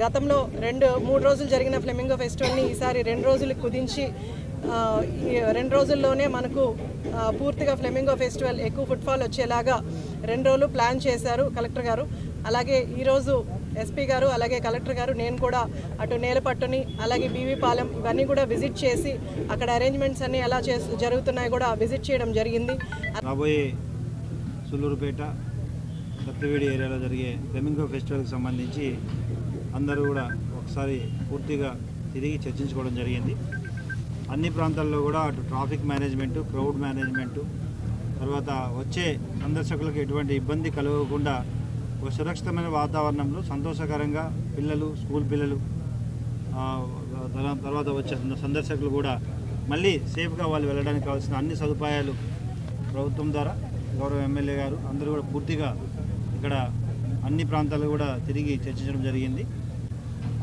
గతంలో రెండు మూడు రోజులు జరిగిన ఫ్లెమింగో ఫెస్టివల్ని ఈసారి రెండు రోజులు కుదించి రెండు రోజుల్లోనే మనకు పూర్తిగా ఫ్లెమింగో ఫెస్టివల్ ఎక్కువ ఫుట్ఫాల్ వచ్చేలాగా రెండు రోజులు ప్లాన్ చేశారు కలెక్టర్ గారు. అలాగే ఈరోజు ఎస్పీ గారు అలాగే కలెక్టర్ గారు నేను కూడా అటు నేలపట్టుని అలాగే బీవీ పాలెం ఇవన్నీ కూడా విజిట్ చేసి అక్కడ అరేంజ్మెంట్స్ అన్నీ ఎలా చేస్తూ జరుగుతున్నాయో కూడా విజిట్ చేయడం జరిగింది. రాబోయే సుల్లూరుపేట సత్యవేడి ఏరియాలో జరిగే ఫ్లెమింగో ఫెస్టివల్కి సంబంధించి అందరూ కూడా ఒకసారి పూర్తిగా తిరిగి చర్చించుకోవడం జరిగింది. అన్ని ప్రాంతాల్లో కూడా అటు ట్రాఫిక్ మేనేజ్మెంటు క్రౌడ్ మేనేజ్మెంటు తర్వాత వచ్చే సందర్శకులకు ఎటువంటి ఇబ్బంది కలగకుండా ఒక సురక్షితమైన వాతావరణంలో సంతోషకరంగా పిల్లలు స్కూల్ పిల్లలు తర్వాత వచ్చే సందర్శకులు కూడా మళ్ళీ సేఫ్గా వాళ్ళు వెళ్ళడానికి కావాల్సిన అన్ని సదుపాయాలు ప్రభుత్వం ద్వారా గౌరవ ఎమ్మెల్యే గారు అందరూ కూడా పూర్తిగా ఇక్కడ అన్ని ప్రాంతాలు కూడా తిరిగి చర్చించడం జరిగింది.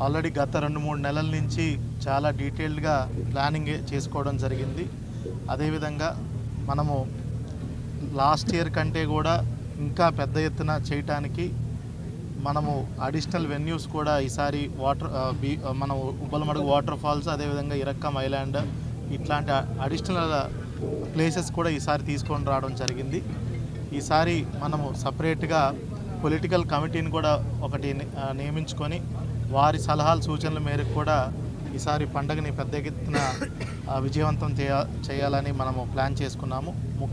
ఆల్రెడీ గత రెండు మూడు నెలల నుంచి చాలా డీటెయిల్డ్గా ప్లానింగ్ చేసుకోవడం జరిగింది. అదేవిధంగా మనము లాస్ట్ ఇయర్ కంటే కూడా ఇంకా పెద్ద ఎత్తున చేయటానికి మనము అడిషనల్ వెన్యూస్ కూడా ఈసారి వాటర్ బీ మనం మన ఉబ్బలమడుగు వాటర్ ఫాల్స్ అదేవిధంగా ఇరక్కం ఐలాండ్ ఇట్లాంటి అడిషనల్ ప్లేసెస్ కూడా ఈసారి తీసుకొని రావడం జరిగింది. ఈసారి మనము సపరేట్గా పొలిటికల్ కమిటీని కూడా ఒకటి ని- నియమించుకొని వారి సలహాలు సూచనల మేరకు కూడా ఈసారి పండగని పెద్ద ఎత్తున విజయవంతం చేయ చేయాలని మనము ప్లాన్ చేసుకున్నాము. ము-